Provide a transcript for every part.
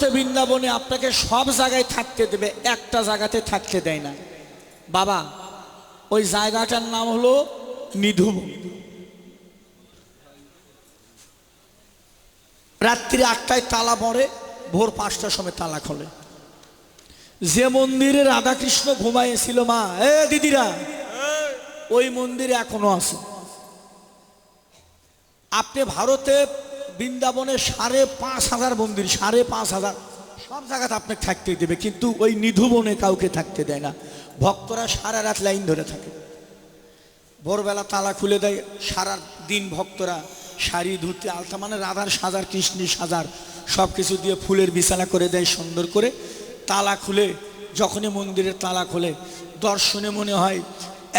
ভারতে বৃন্দাবনে আপনাকে সব জায়গায় থাকতে দেবে, একটা জায়গাতে থাকতে দেয় না। বাবা, ওই জায়গাটার নাম হলো নিধুম। রাত্রি আটটায় তালা পড়ে, ভোর পাঁচটার সময় তালা খোলে। যে মন্দিরে রাধাকৃষ্ণ ঘুমাইয়েছিল মা, এ দিদিরা, ওই মন্দিরে এখনও আছে। আপনি ভারতে বৃন্দাবনে সাড়ে পাঁচ হাজার মন্দির, সাড়ে পাঁচ হাজার। সব জায়গাতে আপনাকে থাকতে দেবে, কিন্তু ওই নিধুবনে কাউকে থাকতে দেয় না। ভক্তরা সারা রাত লাইন ধরে থাকে। ভোরবেলা তালা খুলে দেয়, সারা দিন ভক্তরা শাড়ি, ধুতি, আলতা মানে রাধার সাজার কৃষ্ণী সাজার সব কিছু দিয়ে ফুলের বিছানা করে দেয় সুন্দর করে। তালা খুলে, যখনই মন্দিরের তালা খোলে, দর্শনে মনে হয়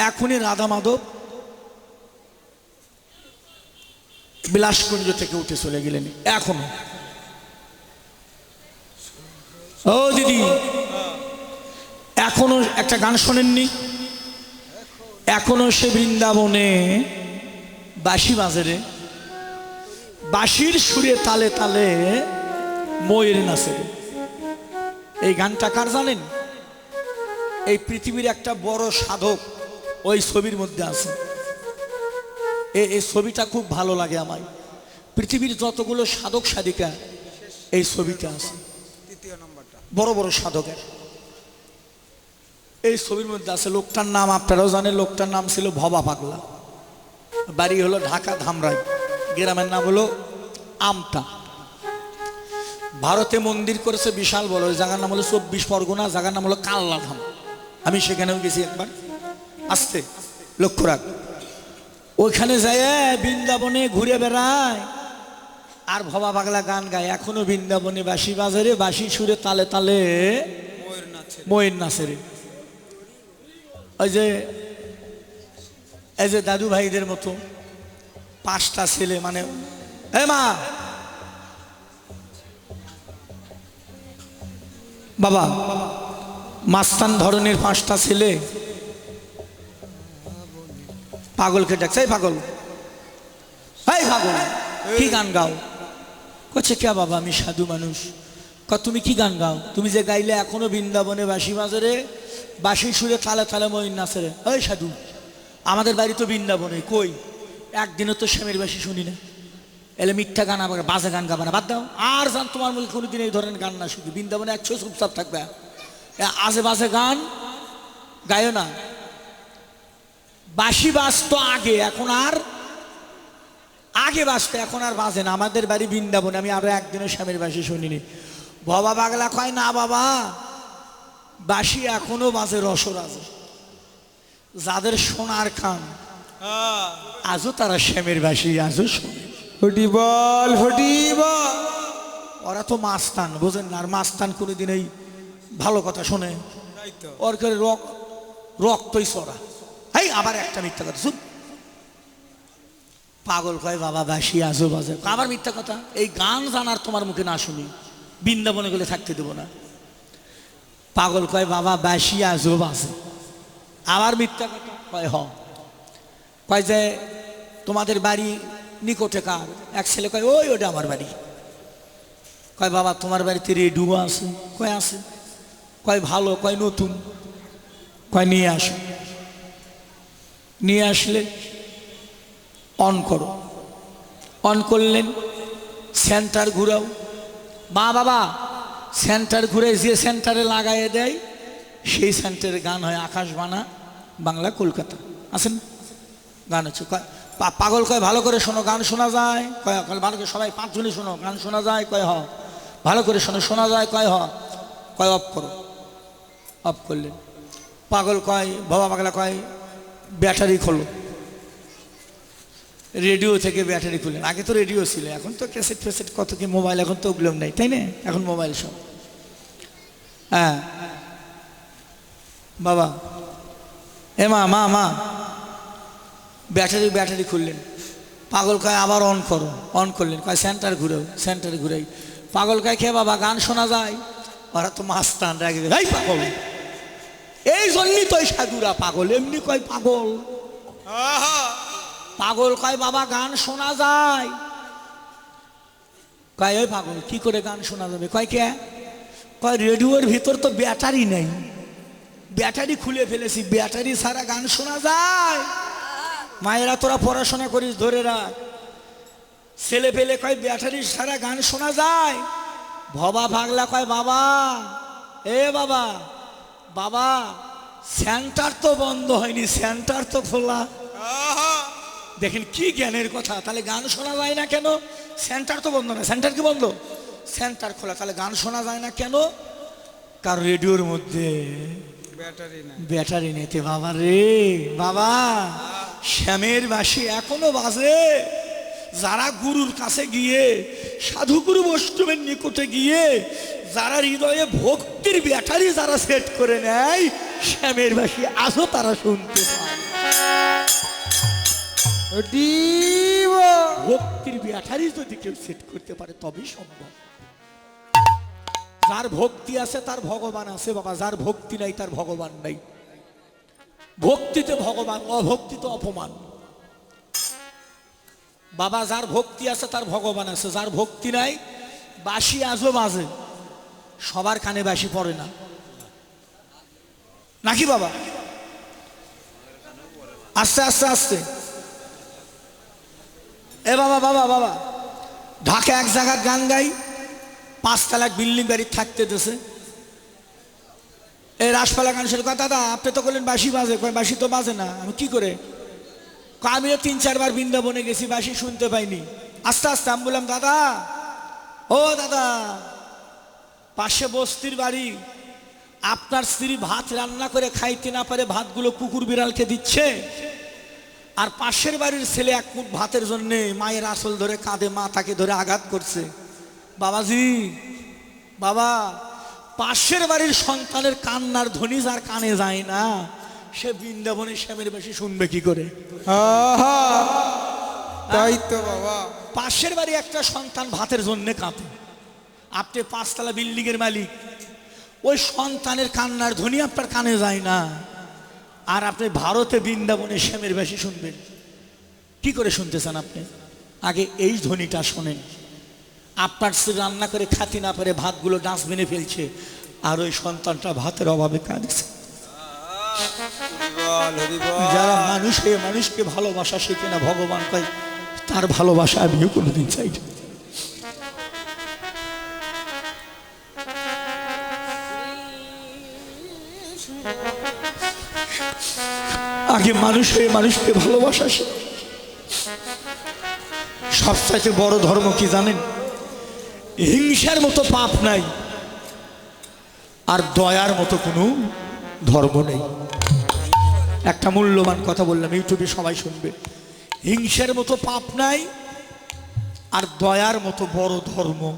এখনই রাধা মাধব বিলাসকুঞ্জ থেকে উঠে চলে গেলেন। এখনও। ও দিদি, এখনও একটা গান শোনেননি? এখনও সে বৃন্দাবনে বাঁশি বাজারে বাঁশির সুরে তালে তালে ময়ের নাচে এই গানটা কার জানেন? এই পৃথিবীর একটা বড় সাধক ওই ছবির মধ্যে আছে। এই ছবিটা খুব ভালো লাগে আমায়। পৃথিবীর যতগুলো সাধক সাধিকা এই ছবিতে আছে। তৃতীয় নম্বরটা। বড় বড় সাধকের। এই ছবির মধ্যে আছে লোকটার নাম আপনারাও জানেন লোকটার নাম ছিল ভবা পাগলা। বাড়ি হলো ঢাকা ধামরাই। গ্রামের নাম হলো আমতা। ভারতে মন্দির করেছে বিশাল বড়। ওই জায়গার নাম হলো চব্বিশ পরগনা জায়গার নাম হলো কাল্লা ধাম আমি সেখানেও গেছি একবার। আসতে লক্ষ্য রাখ। ওইখানে যায় বৃন্দাবনে ঘুরে বেড়ায়। আর ভবা পাগলা গান গায়, এখনও বৃন্দাবনে বাঁশি বাজারে বাঁশি সুরে তালে তালে ময়ূর নাচে ময়ের নাচে ওই যে, এই যে দাদু ভাইদের মতো পাঁচটা ছেলে মানে মা! বাবা মাস্তান ধরনের পাঁচটা ছেলে পাগলকে ডাকছে, এই পাগল এই পাগল, কি গান গাও? কচ্ছে, কে বাবা, আমি সাধু মানুষ। ক, তুমি কি গান গাও? তুমি যে গাইলে এখনও বৃন্দাবনে বাঁশি বাজারে বাসি সুরে তালে তালে মইন নাচে রে। ওই সাধু, আমাদের বাড়ি তো বৃন্দাবনে, কই? একদিনও তো শ্যামের বাসি শুনি না। এলে মিথ্যা গান আবার বাজে গান গাবে না, বাদ দাও। আর জান তোমার মুখে কোনোদিন এই ধরনের গান না শুধু বৃন্দাবনে একশো চুপচাপ থাকবে। আজে বাজে গান গায়ো না। বাঁশি বাজতো আগে এখন আর আগে বাঁচতে এখন আর বাজে না। আমাদের বাড়ি বৃন্দাবনে আমি আরও একদিনও স্বামীর বাসি শুনিনি। বাবা বাগলা কয় না বাবা বাসি এখনও বাজে রসরাজে যাদের সোনার খান আজও তারা শ্যামের বাসি আজও শোনে। হটি বল হটি বল। ওরা তো মাস্তান বোঝেন না আর মাস্তান কোনোদিন এই ভালো কথা শোনে। ওর করে রক রক্তই চড়া এই, আবার একটা মিথ্যা কথা, শুন। পাগল কয়, বাবা, বাসি আজও বাজে। আবার মিথ্যা কথা। এই গান জানার তোমার মুখে না শুনি। বৃন্দাবনে গেলে থাকতে দেবো না। পাগল কয়, বাবা, বাসি আজও বাজে। আবার মিথ্যা কথা কয়, হ। কয় যে, তোমাদের বাড়ি নিকটে কার? এক ছেলে কয়, ওই, ওটা আমার বাড়ি। কয়, বাবা, তোমার বাড়িতে রেডিও আছে? কয় আছে। কয়, ভালো, কয়, নতুন। কয়, নিয়ে আসো। নিয়ে আসলে অন করো। অন করলেন সেন্টার ঘুরাও। মা বাবা সেন্টার ঘুরে যে সেন্টারে লাগাইয়ে দেয়, সেই সেন্টারে গান হয় আকাশ বানা বাংলা কলকাতা। আছেন গান হচ্ছে কয় পাগল কয়, ভালো করে শোনো, গান শোনা যায়? কয় কয় ভালো করে সবাই পাঁচজনই শোনো, গান শোনা যায়? কয়, হ। ভালো করে শোনো, শোনা যায়? কয়, হ। কয়, অফ করো। অফ করলেন। পাগল কয় বাবা পাগলা কয় ব্যাটারি খোলো। রেডিও থেকে ব্যাটারি খুললেন আগে তো রেডিও ছিল, এখন তো ক্যাসেট ফ্যাসেট কত কি মোবাইল, এখন তো ওগুলো নেই, তাই না? এখন মোবাইল সব। হ্যাঁ। বাবা। এ মা মা মা। ব্যাটারি ব্যাটারি খুললেন। পাগল কয়, আবার অন করো। অন করলেন। কয় সেন্টার ঘুরেও সেন্টার ঘুরেই। পাগল কয়, খেয়ে বাবা, গান শোনা যায়? ওরা তো মাস্তান গেল এই পাগল। এই জন্যই তো সাধুরা পাগল এমনি কয় পাগল। পাগল কয় বাবা গান শোনা যায়। কয় ওই পাগল কি করে গান শোনা যাবে? কয় কে? কয় রেডিওর ভিতর তো ব্যাটারি নেই। ব্যাটারি খুলে ফেলেছি ব্যাটারি ছাড়া গান শোনা যায়। মায়েরা তোরা পড়াশোনা করিস ধরে রাখ। ছেলে পেলে কয় ব্যাটারি ছাড়া গান শোনা যায়। ভবা ভাগলা কয় বাবা এ বাবা বাবা সেন্টার তো বন্ধ হয়নি সেন্টার তো খোলা। দেখেন কি জ্ঞানের কথা তাহলে গান শোনা যায় না কেন? সেন্টার তো বন্ধ না। সেন্টার কি বন্ধ? সেন্টার খোলা তাহলে গান শোনা যায় না কেন? কারণ রেডিওর মধ্যে? ব্যাটারি নিতে বাবা রে। বাবা শ্যামের বাসি এখনও বাজে। যারা গুরুর কাছে গিয়ে সাধুগুরু বৈষ্ণবের নিকটে গিয়ে যারা হৃদয়ে ভক্তির ব্যাটারি যারা সেট করে নেয় শ্যামের বাসী আজও তারা শুনতে পায়। ভক্তির ব্যাটারি যদি কেউ সেট করতে পারে তবেই সম্ভব। যার ভক্তি আছে তার ভগবান আছে বাবা। যার ভক্তি নাই তার ভগবান নাই। ভক্তিতে ভগবান অভক্তিতে অপমান। বাবা, যার ভক্তি আছে তার ভগবান আছে, যার ভক্তি নাই বাসি আজও বাজে। সবার কানে বাসি পড়ে না। নাকি বাবা? আস্তে আস্তে আস্তে। এ বাবা বাবা বাবা। ঢাকা এক জায়গার গান গাই, পাঁচতলা বিল্ডিং বাড়ি থাকতে দেশে। এই রাসপালা গান শুরু দাদা, আপনি তো বললেন বাসি বাজে। বাসি তো বাজে না। আমি, কি করে? আমিও তিন, চারবার বৃন্দাবনে গেছি, বাসি শুনতে পাইনি। আস্তে আস্তে আমি বললাম, দাদা, ও দাদা, পাশে বস্তির বাড়ি। আপনার স্ত্রী ভাত রান্না করে খাইতে না পারে, ভাতগুলো কুকুর বিড়ালকে দিচ্ছে। আর পাশের বাড়ির ছেলে এক মুঠ ভাতের জন্যে মায়ের আসল ধরে কাঁধে মা তাকে ধরে আঘাত করছে। বাবাজি, বাবা, পাশের বাড়ির সন্তানের কান্নার ধ্বনি যার কানে যায় না। সে বৃন্দাবনের শ্যামের বেশি শুনবে কি করে? তাই তো বাবা। পাশের বাড়ি একটা সন্তান ভাতের জন্য কাঁপে। আপনি পাঁচতলা বিল্ডিং এর মালিক। ওই সন্তানের কান্নার ধ্বনি আপনার কানে যায় না। আর আপনি ভারতে বৃন্দাবনে শ্যামের বেশি শুনবেন। কি করে শুনতে চান আপনি? আগে এই ধ্বনিটা শোনেন। আপনার স্ত্রী রান্না করে খাতি না পারে ভাতগুলো ডাস্টবিনে ফেলছে। আর ওই সন্তানটা ভাতের অভাবে কাঁদছে। যারা মানুষ মানুষকে ভালোবাসা শেখে না, ভগবান কয়, তার ভালোবাসা আমিও কোনোদিন চাই। আগে মানুষ হয়ে মানুষকে ভালোবাসা সবচাইতে বড় ধর্ম কি জানেন? হিংসার মতো পাপ নাই, আর দয়ার মতো কোনো ধর্ম নেই। একটা মূল্যবান কথা বললাম, ইউটিউবে সবাই শুনবে। হিংসের মতো পাপ নাই, আর দয়ার মতো বড় ধর্ম।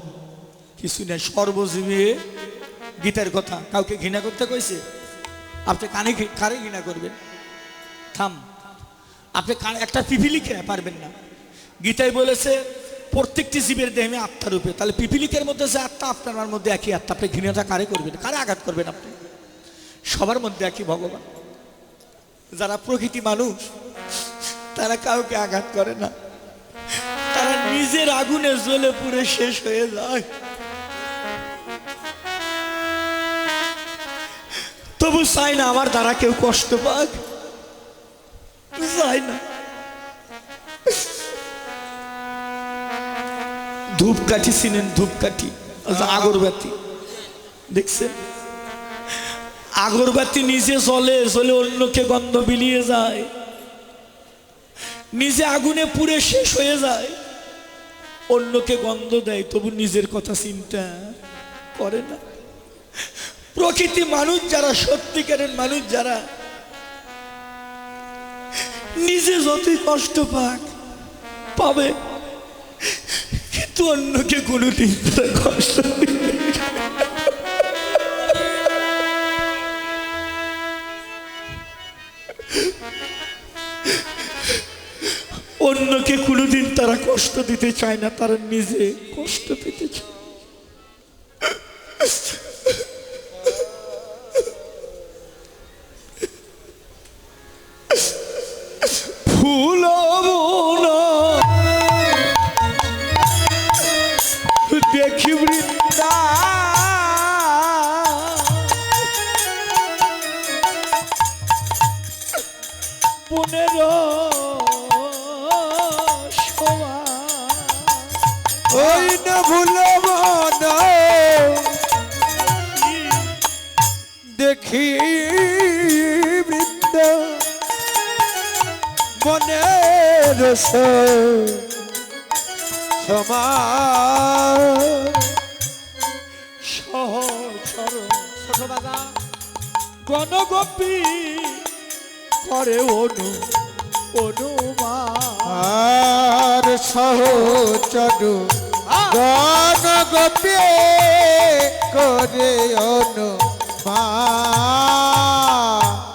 কিছু নেই, সর্বজীবী গীতার কথা। কাউকে ঘৃণা করতে কইছে? আপনি কানে কারে ঘৃণা করবেন? থাম। আপনি একটা পিপিলিকে পারবেন না। গীতায় বলেছে, প্রত্যেকটি জীবের দেহে আত্মা রূপে। তাহলে পিপিলিকের মধ্যে যে আত্মা, আপনার মধ্যে একই আত্মা। আপনি ঘৃণাটা কারে করবেন? কারে আঘাত করবেন আপনি? সবার মধ্যে একই ভগবান। যারা প্রকৃতি মানুষ, তারা কাউকে আঘাত করে না। তারা নিজের আগুনে জ্বলে পুড়ে শেষ হয়ে যায়। তবু চাই না আমার দ্বারা কেউ কষ্ট পাক। চাই না। ধূপকাঠি চিনেন ধূপকাঠি আগরবাতি। দেখছেন? আগরবাতি নিজে জ্বলে জ্বলে অন্যকে গন্ধ বিলিয়ে যায়। নিজে আগুনে পুড়ে শেষ হয়ে যায়। অন্যকে গন্ধ দেয়, তবু নিজের কথা চিন্তা করে না। প্রকৃতি মানুষ যারা, সত্যিকারের মানুষ যারা, নিজে যতই কষ্ট পাক, পাবে। কিন্তু অন্যকে কোনোদিন তারা কষ্ট দিবে অন্যকে কোনোদিন তারা কষ্ট দিতে চায় না তারা নিজে কষ্ট পেতে চায়। ফুল পনেরো ভুলব না দেখি বৃন্দ সমা সহচর ছোট দাদা গণগোপী করে অনু অনুমা আর সহচরু গণ গোপে করে অনু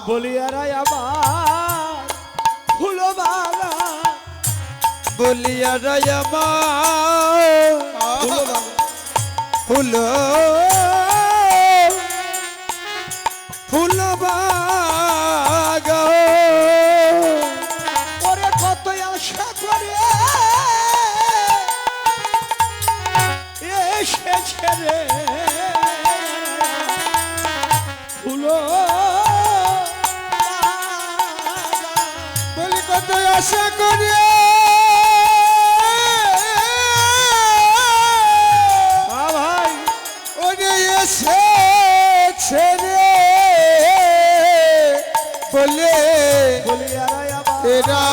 বলিয়ারাই আমার। ফুল ফুল ফুল আশা করে। ভাই। ওরে এসে ছেড়ে বলে এরা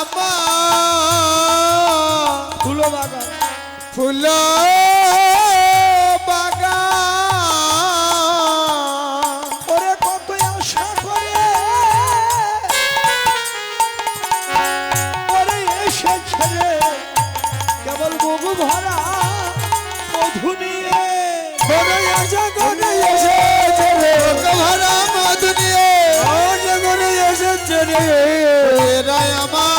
আমার ফুলো নিয়ে করে এসে করে এসেছে রে ভরা মধু নিয়ে করে এসেছে রে। এরা আমার।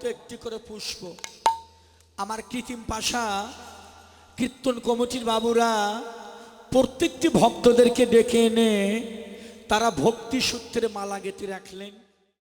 করে একটি করে পুষ্প। আমার কৃত্রিম পাশা, কীর্তন কমিটির বাবুরা, প্রত্যেকটি ভক্তদেরকে ডেকে এনে তারা ভক্তি সূত্রে মালা গেঁথে রাখলেন।